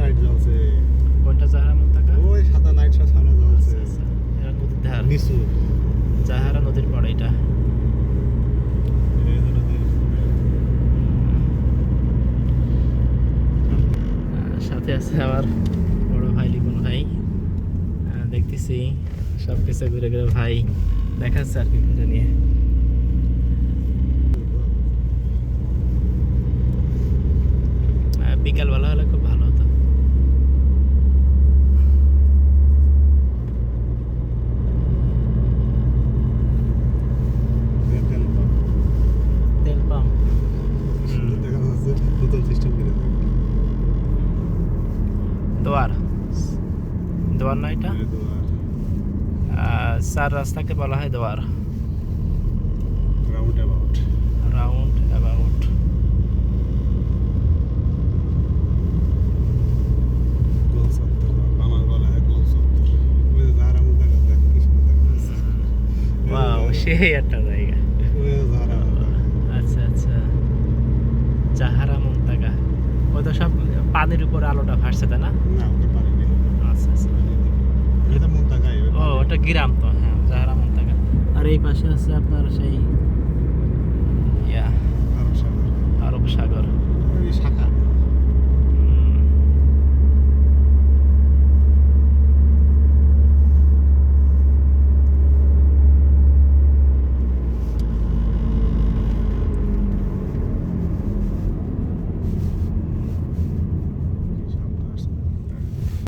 Light জ্বলছে। কোনটা জাহারা মুন্তাকা? ওই সাদা লাইট সব সামনে জ্বলছে। আচ্ছা আচ্ছা। এটা নদীর ধার। নিচু। জাহারা নদীর পড়ে এটা। সাথে আছে আমার বড় ভাই লিগুন ভাই। দেখতেছি সব কিছু ঘুরে ঘুরে ভাই দেখাচ্ছে আর কি ঘুরে নিয়ে। বিকালবেলা দোয়ার। দোয়ার না এটা? চার রাস্তাকে বলা হয় দোয়ার। রাউন্ড অ্যাবাউট রাউন্ড অ্যাবাউট সেই একটা জায়গা। আচ্ছা আচ্ছা। জাহারা মুন্তাগা। ওই তো সব পানির উপরে আলোটা ভাসছে তাই না? আচ্ছা আচ্ছা। ও ওটা গ্রাম তো হ্যাঁ জাহারা মুন্তাগা আর এই পাশে আছে আপনার সেই ইয়া আরব সাগর। আরব সাগর।